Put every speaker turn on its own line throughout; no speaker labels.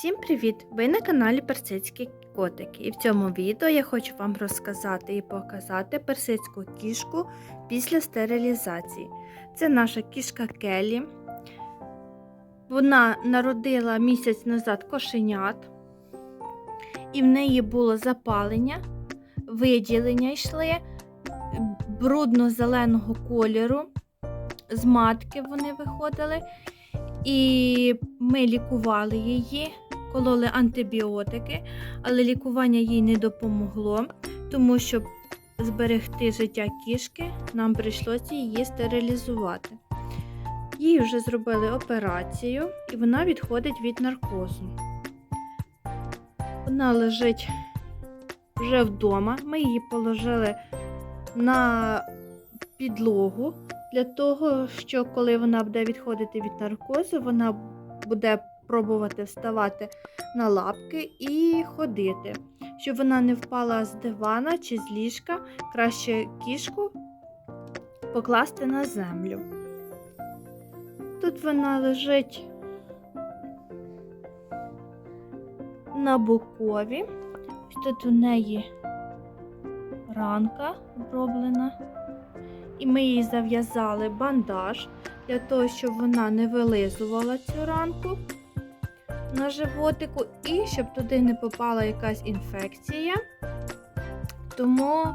Всім привіт! Ви на каналі Персидські котики. І в цьому відео я хочу вам розказати і показати персидську кішку після стерилізації. Це наша кішка Келі. Вона народила місяць назад кошенят, і в неї було запалення, виділення йшли брудно-зеленого кольору. З матки вони виходили. І ми лікували її, кололи антибіотики, але лікування їй не допомогло, тому щоб зберегти життя кішки, нам прийшлося її стерилізувати. Їй вже зробили операцію і вона відходить від наркозу. Вона лежить вже вдома. Ми її положили на підлогу для того, що коли вона буде відходити від наркозу, вона буде пробувати вставати на лапки і ходити. Щоб вона не впала з дивана чи з ліжка, краще кішку покласти на землю. Тут вона лежить на бокові. Тут у неї ранка оброблена. І ми їй зав'язали бандаж для того, щоб вона не вилизувала цю ранку на животику і щоб туди не попала якась інфекція. Тому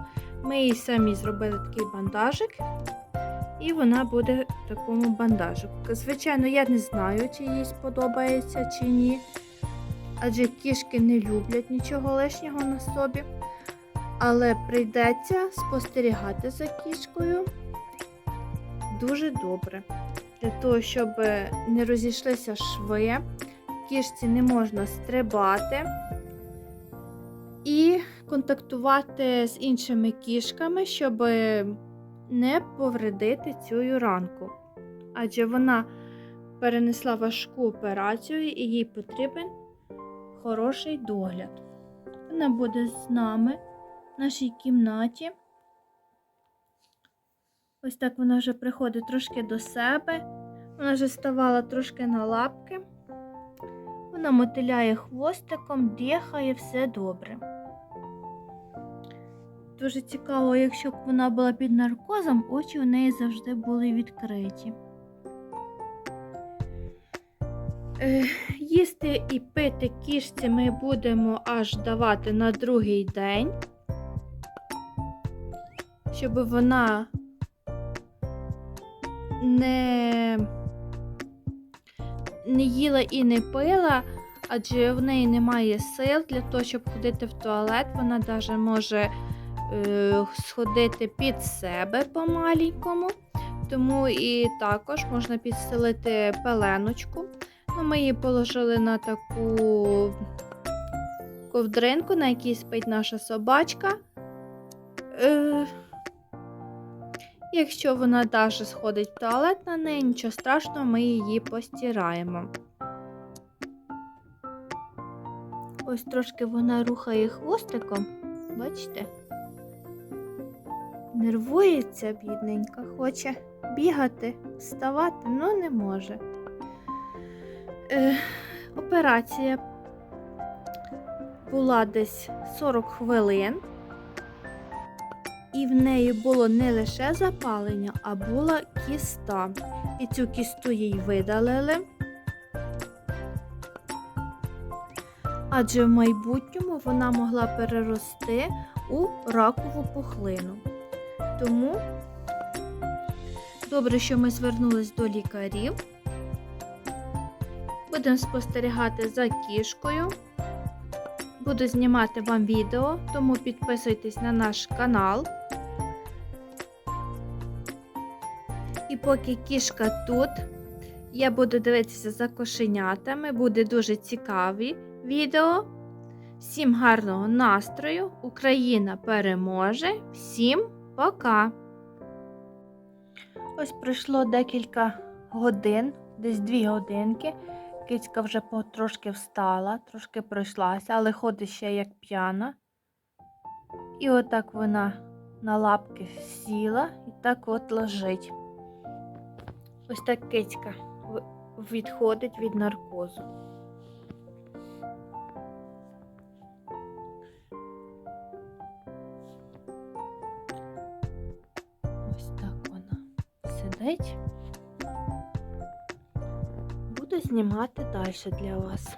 ми їй самі зробили такий бандажик, і вона буде в такому бандажику. Звичайно, я не знаю, чи їй сподобається чи ні. Адже кішки не люблять нічого лишнього на собі. Але прийдеться спостерігати за кішкою дуже добре. Для того, щоб не розійшлися шви, кішці не можна стрибати і контактувати з іншими кішками, щоб не повредити цю ранку. Адже вона перенесла важку операцію і їй потрібен хороший догляд. Вона буде з нами в нашій кімнаті. Ось так вона вже приходить трошки до себе. Вона вже ставала трошки на лапки. Вона мотиляє хвостиком, дихає, все добре. Дуже цікаво, якщо б вона була під наркозом, очі у неї завжди були відкриті. Е, їсти і пити кішці ми будемо аж давати на другий день, щоб вона не, не їла і не пила, адже в неї немає сил для того, щоб ходити в туалет. Вона навіть може е, сходити під себе по-маленькому. Тому і також можна підстелити пеленочку. Ну, Ми її положили на таку ковдринку, на якій спить наша собачка. Е, Якщо вона даже сходить в туалет на неї, нічого страшного, ми її постираємо. Ось трошки вона рухає хвостиком, бачите? Нервується, бідненька, хоче бігати, вставати, але не може. Е, Операція була десь 40 хвилин. І в неї було не лише запалення, а була кіста. І цю кісту їй видалили. Адже в майбутньому вона могла перерости у ракову пухлину. Тому добре, що ми звернулись до лікарів. Будемо спостерігати за кішкою. Буду знімати вам відео, тому підписуйтесь на наш канал. Поки кішка тут, я буду дивитися за кошенятами, буде дуже цікаві відео. Всім гарного настрою! Україна переможе! Всім пока! Ось пройшло декілька годин, десь дві годинки. Кицька вже потрошки встала, трошки пройшлася, але ходить ще як п'яна. І отак вона на лапки сіла і так от лежить. Ось так кицька відходить від наркозу. Ось так вона сидить. Буду знімати далі для вас.